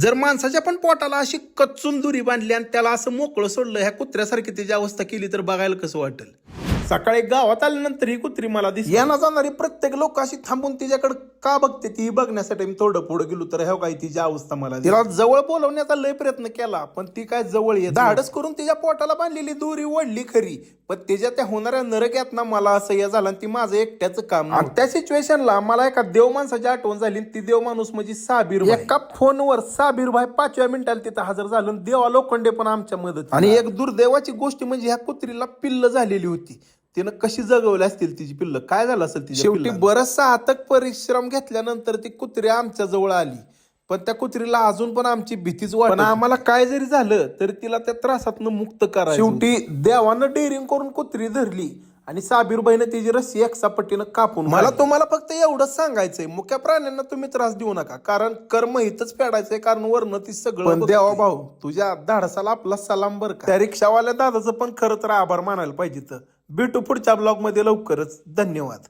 जर माणसाच्या पण पोटाला अशी कच्चून दुरी बांधली आणि त्याला असं मोकळं सोडलं ह्या कुत्र्यासारखी त्याची अवस्था केली तर बघायला कसं वाटेल? सकाळी गावात आल्यानंतर ही कुत्री मला दिसली. यांना जाणारी प्रत्येक लोक अशी थांबून तिच्याकडे का बघते ती? बघण्यासाठी मी थोडं पुढे गेलो तर ह्या काही तिची अवस्था मला तिला जवळ बोलवण्याचा लय प्रयत्न केला पण ती काय जवळ येत धाडस करून तिच्या पोटाला बांधलेली दोरी ओढली खरी पण त्याच्या त्या होणाऱ्या नरक्यात ना मला असं या झालं ती माझं एकट्याचं काम त्या सिच्युएशनला मला एका देव माणसाची आठवण झाली ती देव माणूस म्हणजे साबीर एका फोनवर साबीर भाई पाचव्या मिनिटाला तिथं हजर झालं देवा लोखंडे पण आमच्या मदत आणि एक दुर्दैवाची गोष्ट म्हणजे ह्या कुत्रीला पिल्ल झालेली होती. तिनं कशी जगवली असतील तिची पिल्ल? काय झालं असेल तिच्या शेवटी बरचसा आतक परिश्रम घेतल्यानंतर ती कुत्री आमच्या जवळ आली. पण त्या कुत्रीला अजून पण आमची भीतीच वाटत पण आम्हाला काय जरी झालं तरी तिला त्या त्रासातनं मुक्त करा शेवटी देवानं डेअरिंग करून कुत्री धरली आणि साबीरबाईनं तिची रस्सी एकसापट्टीनं कापून मला तुम्हाला फक्त एवढंच सांगायचंय मुख्या प्राण्यांना तुम्ही त्रास देऊ नका कारण कर्म इथंच फेडायचंय कारण वरनं ती सगळं पण देवा भाऊ तुझ्या धाडसाला आपला सलाम बर त्या रिक्षावाल्या दादाचं पण खरं तर आभार मानायला पाहिजे तर भेटू पुढच्या ब्लॉगमध्ये लवकरच. धन्यवाद.